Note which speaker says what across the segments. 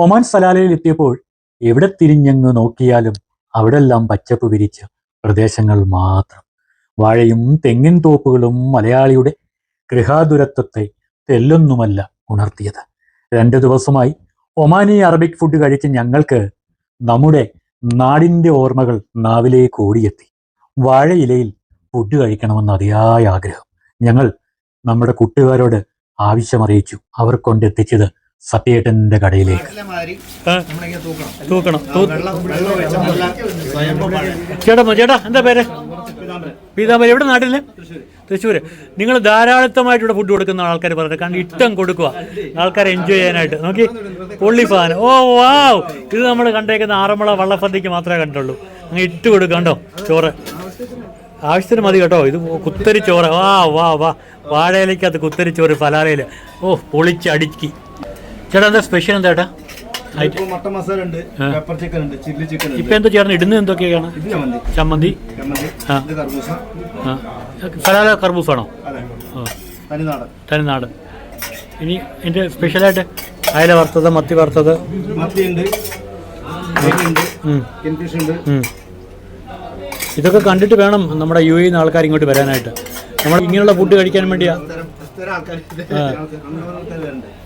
Speaker 1: Oman സലാലയിൽ എത്തിയപ്പോൾ എവിടെ തിരിഞ്ഞങ്ങ് നോക്കിയാലും അവിടെല്ലാം പച്ചപ്പ് വിരിച്ച പ്രദേശങ്ങൾ മാത്രം. വാഴയും തെങ്ങിൻ തോപ്പുകളും മലയാളിയുടെ ഗൃഹാതുരത്വത്തെ തെല്ലൊന്നുമല്ല ഉണർത്തിയത്. രണ്ടു ദിവസമായി ഒമാനി അറബിക് ഫുഡ് കഴിച്ച് ഞങ്ങൾക്ക് നമ്മുടെ നാടിന്റെ ഓർമ്മകൾ നാവിലേക്ക് ഓടിയെത്തി. വാഴയിലയിൽ ഫുഡ് കഴിക്കണമെന്ന് അതിയായ ആഗ്രഹം ഞങ്ങൾ നമ്മുടെ കൂട്ടുകാരോട് ആവശ്യമറിയിച്ചു. അവർ കൊണ്ടെത്തിച്ചത് സത്യേട്ടന്റെ കടയിലേക്ക്
Speaker 2: തൂക്കണം.
Speaker 3: ചേട്ടാ ചേട്ടാ എന്താ പേര് പീതാമ്പരം എവിടെ നാട്ടിൽ തൃശ്ശൂര് നിങ്ങൾ ധാരാളിത്തമായിട്ട് ഇവിടെ ഫുഡ് കൊടുക്കുന്ന ആൾക്കാർ പറഞ്ഞത് കാരണം ഇഷ്ടം കൊടുക്കുക ആൾക്കാരെ എൻജോയ് ചെയ്യാനായിട്ട് നോക്കി പൊള്ളി ഫാൻ ഓ വാവ് ഇത് നമ്മൾ കണ്ടേക്കുന്ന ആറന്മുള വള്ളപ്പന്തിക്ക് മാത്രമേ കണ്ടുള്ളൂ അങ്ങ് ഇട്ട് കൊടുക്കുക കണ്ടോ ചോറ് ആവശ്യത്തിന് മതി കേട്ടോ ഇത് കുത്തരി ചോറ് വാ വാ വാ വാഴയിലേക്കകത്ത് കുത്തരി ചോറ് ഫലാലയിൽ ഓ പൊളിച്ചടുക്കി ചേട്ടാ എന്താ സ്പെഷ്യൽ എന്താ ചേട്ടാ?
Speaker 2: ഇപ്പൊ മസാല ഉണ്ട് പെപ്പർ ചിക്കൻ ഉണ്ട് ചില്ലി ചിക്കൻ ഉണ്ട്.
Speaker 3: ഇപ്പൊ എന്താ ചേർന്ന്? ഇടുന്നത് എന്തൊക്കെയാണ്?
Speaker 2: ചമ്മന്തി.
Speaker 3: ഫലാല കർബൂസാണോ? തനിനാട് ഇനി എന്റെ സ്പെഷ്യലായിട്ട് അയല വറുത്തത് മത്തി വറുത്തത്? ഇതൊക്കെ കണ്ടിട്ട് വേണം നമ്മുടെ യു എ ആൾക്കാർ ഇങ്ങോട്ട് വരാനായിട്ട്. നമ്മൾ ഇങ്ങനെയുള്ള ഫുഡ് കഴിക്കാൻ വേണ്ടിയാ.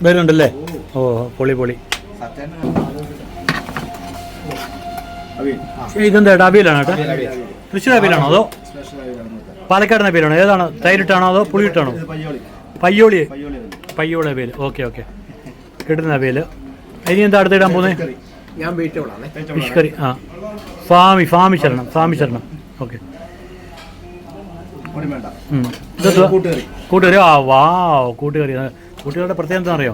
Speaker 3: വരുന്നുണ്ടല്ലേ? ഓ പൊളി പൊളി. ഇതെന്താ ഏട്ടാ? കേട്ടോ ഏട്ടാ? തൃശ്ശൂർ അബിയിലാണോ അതോ പാലക്കാടിന്റെ അബിയിലാണോ ഏതാണോ? തൈരിട്ടാണോ അതോ പുളിയിട്ടാണോ
Speaker 2: പയ്യോളി.
Speaker 3: പയ്യോളി. അബിയിൽ ഓക്കെ ഓക്കെ. കിട്ടുന്ന അവിയൽ. ഇനി എന്താ അടുത്തിടാൻ പോകുന്നത്?
Speaker 2: ഞാൻ
Speaker 3: ഫിഷ് കറി ആ. ഫാമി ഫാമി ശരണം ഫാമി ശരണം. ഓക്കെ.
Speaker 2: കൂട്ടുകറി.
Speaker 3: കൂട്ടുകറി? ആ വാ കൂട്ടുകറി. കൂട്ടുകാരുടെ പ്രത്യേകത എന്താ അറിയോ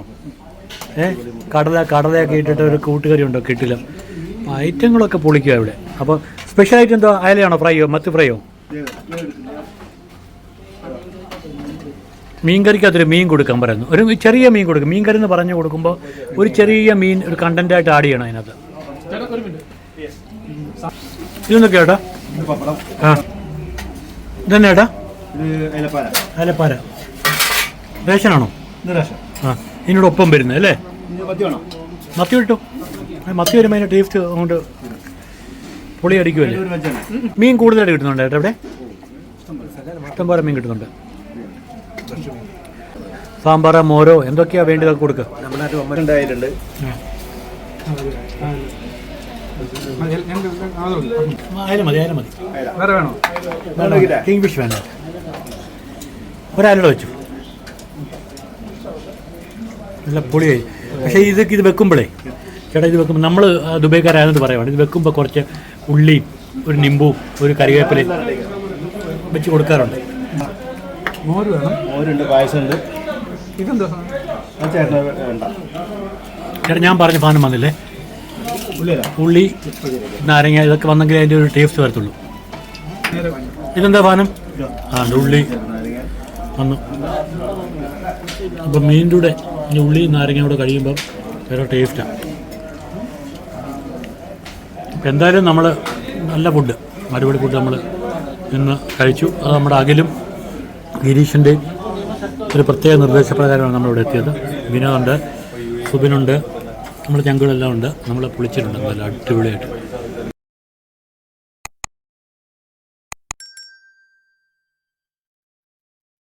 Speaker 3: കടല കടലയൊക്കെ ഇട്ടിട്ട് ഒരു കൂട്ടുകറി ഉണ്ടോ കിട്ടില്ല. ഐറ്റങ്ങളൊക്കെ പൊളിക്കുക ഇവിടെ. അപ്പോൾ സ്പെഷ്യൽ ഐറ്റം എന്തോ അയലയാണോ ഫ്രൈയോ? മത്തി ഫ്രൈയോ? മീൻ കറിക്കകത്തൊരു മീൻ കൊടുക്കാൻ പറയുന്നു. ഒരു ചെറിയ മീൻ കൊടുക്കും. മീൻ കറി എന്ന് പറഞ്ഞു കൊടുക്കുമ്പോൾ ഒരു ചെറിയ മീൻ ഒരു കണ്ടന്റ് ആയിട്ട് ആഡ് ചെയ്യണം അതിനകത്ത്. ഇതൊന്നൊക്കെ ഏട്ടാ ആ. ഇതന്നെ ഏട്ടാ അലപ്പാര റേഷനാണോ? ആ. ഇതിനോടൊപ്പം വരുന്നത് അല്ലേ?
Speaker 2: മത്തി വേണോ?
Speaker 3: മത്തി കിട്ടും. ആ, മത്തി വരുമ്പോൾ അതിന്റെ ടേസ്റ്റ് അങ്ങോട്ട് പൊളി അടിക്കുമല്ലേ മീൻ കൂടുതലായിട്ട് കിട്ടുന്നുണ്ട് ഏട്ടാ ഇവിടെ ഇഷ്ടം പോലെ മീൻ കിട്ടുന്നുണ്ട്. സാമ്പാറ മോരോ എന്തൊക്കെയാ വേണ്ടത് കൊടുക്കുക ആയാലും മതി
Speaker 2: വേണോ?
Speaker 3: കിങ് ഫിഷ് വേണ്ട ഒരാലോട് വെച്ചു. നല്ല പൊളിയായി. പക്ഷേ ഇത് ഇത് വെക്കുമ്പോഴേ ചേട്ടാ ഇത് വെക്കുമ്പോൾ നമ്മൾ ദുബൈക്കാരായത് പറയുവാണ് ഇത് വെക്കുമ്പോൾ കുറച്ച് ഉള്ളിയും ഒരു നിമ്പും ഒരു കറിവേപ്പിലയും വെച്ച് കൊടുക്കാറുണ്ട്.
Speaker 2: മോര് വേണം. മോരുണ്ട് പായസമുണ്ട്. ഇതെന്താ? വേണ്ട.
Speaker 3: ചേട്ടാ ഞാൻ പറഞ്ഞ സാധനം വന്നില്ലേ? ഉള്ളി നാരങ്ങ ഇതൊക്കെ വന്നെങ്കിൽ അതിന്റെ ഒരു ടേസ്റ്റ് വരത്തുള്ളൂ. ഇതെന്താ ഫാനം ആ ഉള്ളി. വന്നു. അപ്പം മീനിന്റെ കൂടെ ഈ ഉള്ളി നാരങ്ങ കൂടെ കഴിയുമ്പം വേറെ ടേസ്റ്റാണ് എന്തായാലും നമ്മൾ നല്ല ഫുഡ് മറുപടി ഫുഡ് നമ്മൾ ഇന്ന് കഴിച്ചു. അത് നമ്മുടെ അഖിലും ഗിരീഷിന്റെയും ഒരു പ്രത്യേക നിർദ്ദേശപ്രകാരമാണ് നമ്മളിവിടെ എത്തിയത്. വിനോദുണ്ട് സുബിനുണ്ട് നമ്മുടെ ചങ്കുകളെല്ലാം ഉണ്ട് നമ്മൾ പൊളിച്ചിട്ടുണ്ട്. നല്ല അടിപൊളിയായിട്ട്.